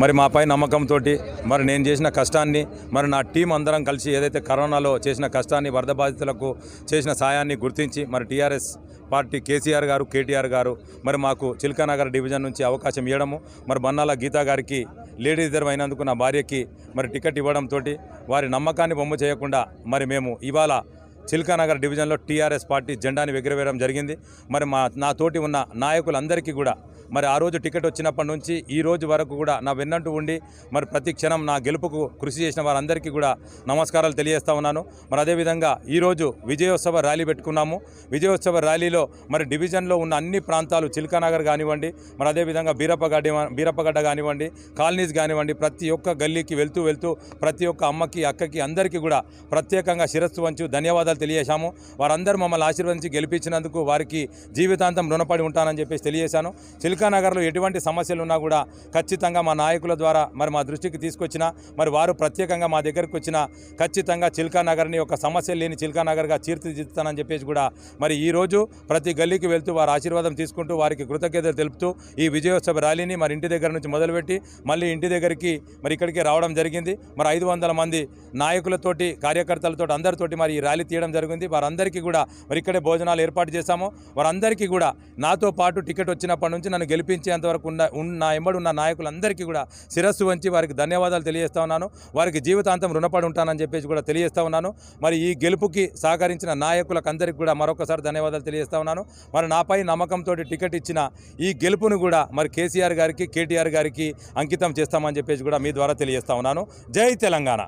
మరి మాపై నమ్మకంతో మరి నేను చేసిన కష్టాన్ని మరి నా టీం అందరం కలిసి ఏదైతే కరోనాలో చేసిన కష్టాన్ని వరద బాధితులకు చేసిన సాయాన్ని గుర్తించి మరి టీఆర్ఎస్ పార్టీ కేసీఆర్ గారు కేటీఆర్ గారు మరి మాకు చిల్కానగర్ డివిజన్ నుంచి అవకాశం ఇవ్వడము మరి బన్నాల గీతా గారికి లేడీ రిజర్వ్ అయినందుకు నా భార్యకి మరి టికెట్ ఇవ్వడంతో వారి నమ్మకాన్ని బొమ్మ చేయకుండా మరి మేము ఇవాళ చిల్కానగర్ డివిజన్లో టీఆర్ఎస్ పార్టీ జెండాని ఎగురవేయడం జరిగింది. మరి మా నా తోటి ఉన్న నాయకులందరికీ కూడా మరి ఆ రోజు టికెట్ వచ్చినప్పటి నుంచి ఈ రోజు వరకు కూడా నా వెన్నంటూ ఉండి మరి ప్రతి క్షణం నా గెలుపుకు కృషి చేసిన వారందరికీ కూడా నమస్కారాలు తెలియజేస్తా ఉన్నాను. మరి అదేవిధంగా ఈరోజు విజయోత్సవ ర్యాలీ పెట్టుకున్నాము. విజయోత్సవ ర్యాలీలో మరి డివిజన్లో ఉన్న అన్ని ప్రాంతాలు చిల్కానగర్ కానివ్వండి మరి అదేవిధంగా బీరప్పగడ్డ బీరప్పగడ్డ కానివ్వండి కాలనీస్ కానివ్వండి ప్రతి ఒక్క గల్లీకి వెళ్తూ వెళ్తూ ప్రతి ఒక్క అమ్మకి అక్కకి అందరికీ కూడా ప్రత్యేకంగా శిరస్సు వంచు ధన్యవాదాలు తెలియజేశాము. వారందరూ మమ్మల్ని ఆశీర్వదించి గెలిపించినందుకు వారికి జీవితాంతం రుణపడి ఉంటానని చెప్పేసి తెలియజేశాను. చిల్కానగర్లో ఎటువంటి సమస్యలు ఉన్నా కూడా ఖచ్చితంగా మా నాయకుల ద్వారా మరి మా దృష్టికి తీసుకొచ్చిన మరి వారు ప్రత్యేకంగా మా దగ్గరికి వచ్చిన ఖచ్చితంగా చిల్కానగర్ని ఒక సమస్య లేని చిల్కానగర్గా తీర్చిదిద్దుతానని చెప్పేసి కూడా మరి ఈ రోజు ప్రతి గల్లీకి వెళ్తూ వారి ఆశీర్వాదం తీసుకుంటూ వారికి కృతజ్ఞతలు తెలుపుతూ ఈ విజయోత్సవ ర్యాలీని మరి ఇంటి దగ్గర నుంచి మొదలుపెట్టి మళ్ళీ ఇంటి దగ్గరికి మరి ఇక్కడికి రావడం జరిగింది. మరి ఐదు వందల మంది నాయకులతోటి కార్యకర్తలతో అందరితోటి మరి ఈ ర్యాలీ తీయడం జరిగింది. వారందరికీ కూడా మరి ఇక్కడే భోజనాలు ఏర్పాటు చేశాము. వారందరికీ కూడా నాతో పాటు టికెట్ వచ్చినప్పటి నుంచి నన్ను గెలిపించేంత వరకు ఉన్న నా ఎంబడి ఉన్న నాయకులందరికీ కూడా శిరస్సు వంచి వారికి ధన్యవాదాలు తెలియజేస్తా ఉన్నాను. వారికి జీవితాంతం రుణపడి ఉంటానని చెప్పేసి కూడా తెలియజేస్తా ఉన్నాను. మరి ఈ గెలుపుకి సహకరించిన నాయకులకు అందరికీ కూడా మరొకసారి ధన్యవాదాలు తెలియజేస్తా ఉన్నాను. మరి నాపై నమ్మకంతో టికెట్ ఇచ్చిన ఈ గెలుపును కూడా మరి కేసీఆర్ గారికి కేటీఆర్ గారికి అంకితం చేస్తామని చెప్పేసి కూడా మీ ద్వారా తెలియజేస్తా ఉన్నాను. జై తెలంగాణ.